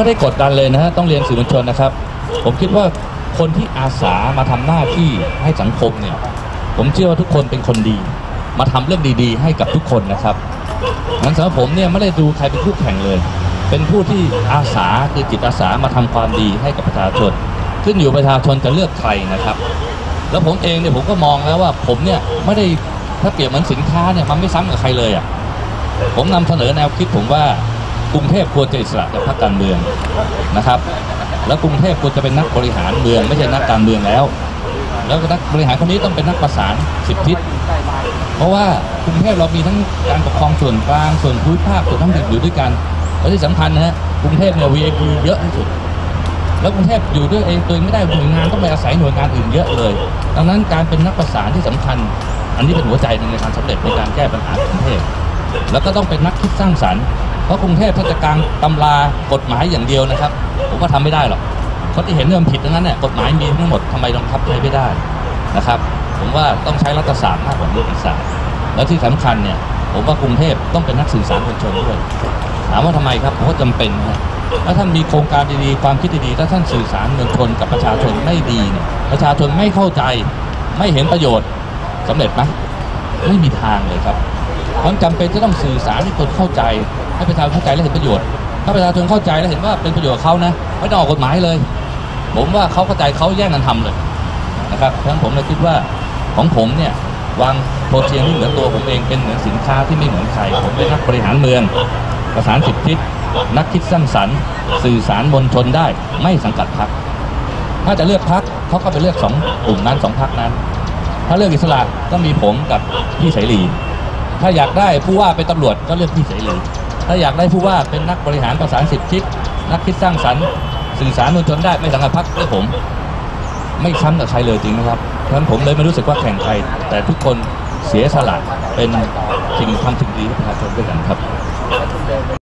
ไม่ได้กดดันเลยนะฮะต้องเรียนสื่อมวลชนนะครับ ผมคิดว่าคนที่อาสามาทำหน้าที่ให้สังคมเนี่ย ผมเชื่อว่าทุกคนเป็นคนดี มาทำเรื่องดีๆ ให้กับทุกคนนะครับงั้นสำหรับผมเนี่ยไม่ได้ดูใครเป็นคู่แข่งเลย เป็นผู้ที่อาสาคือจิตอาสามาทำความดีให้กับประชาชน ขึ้นอยู่ประชาชนจะเลือกใครนะครับ แล้วผมเองเนี่ยผมก็มองแล้วว่าผมเนี่ยไม่ได้ถ้าเปรียบเหมือนสินค้าเนี่ยมันไม่ซ้ำกับใครเลยอะผมนำเสนอแนวคิดผมว่า กรุงเทพควรจะอิสระจากพรรคการเมืองนะครับ แล้วกรุงเทพควรจะเป็นนักบริหารเมืองไม่ใช่นักการเมืองแล้ว แล้วนักบริหารคนนี้ต้องเป็นนักประสานสิบทิศเพราะว่ากรุงเทพเรามีทั้งการปกครองส่วนกลางส่วนภูมิภาคส่วนท้องถิ่นอยู่ด้วยกันและที่สำคัญนะฮะกรุงเทพเนี่ย VIP เยอะที่สุด แล้วกรุงเทพอยู่ด้วยเองตัวเองไม่ได้หน่วยงานต้องไปอาศัยหน่วยงานอื่นเยอะเลย ดังนั้นการเป็นนักประสานที่สำคัญ อันนี้เป็นหัวใจในการสำเร็จในการแก้ปัญหากรุงเทพแล้วก็ต้องเป็นนักคิดสร้างสรรค์ เพราะกรุงเทพถ้าจะกางตำรากฎหมายอย่างเดียวนะครับ ผมว่าทำไม่ได้หรอกเพราะที่เห็นเรื่องผิดทั้งนั้นเนี่ยกฎหมายมีทั้งหมดทำไมบังคับใช้ไม่ได้นะครับ ผมว่าต้องใช้รัฐศาสตร์มากกว่านิติศาสตร์แล้วที่สำคัญเนี่ยผมว่ากรุงเทพต้องเป็นนักสื่อสารมวลชนด้วยถามว่าทำไมครับผมว่าจำเป็นนะถ้าท่านมีโครงการดีๆความคิดดีๆถ้าท่านสื่อสารมวลชนกับประชาชนไม่ดีเนี่ยประชาชนไม่เข้าใจไม่เห็นประโยชน์สำเร็จไหมไม่มีทางเลยครับมันจำเป็นจะต้องสื่อสารให้คนเข้าใจ ให้ประชาชนเข้าใจและเห็นประโยชน์ ถ้าประชาชนเข้าใจและเห็นว่าเป็นประโยชน์กับเขานะไม่ต้องออกกฎหมายเลย ผมว่าเขาเข้าใจเขาแย่งกันทำเลยนะครับเพราะฉะนั้นผมเลยคิดว่าของผมเนี่ยวางโปรเทียงที่เหมือนตัวผมเองเป็นเหมือนสินค้าที่ไม่เหมือนใครผมเป็นนักบริหารเมืองประสานสิบทิศนักคิดสร้างสรรค์ สื่อสารมวลชนได้ไม่สังกัดพรรคถ้าจะเลือกพรรคเขาก็ไปเลือกสองกลุ่มนั้นสองพรรคนั้น ถ้าเลือกอิสระก็มีผมกับพี่เสรีถ้าอยากได้ผู้ว่าเป็นตำรวจก็เลือกพี่เสรี ถ้าอยากได้ผู้ว่าเป็นนักบริหารประสานสิบทิศนักคิดสร้างสรรค์สื่อสารมวลชนได้ไม่สังกัดพรรคเลือกผม ไม่ซ้ำกับใครเลยจริงนะครับเพราะฉะนั้นผมเลยไม่รู้สึกว่าแข่งใคร แต่ทุกคนเสียสละเป็นสิ่งทำสิ่งดีให้ประชาชนด้วยกันครับ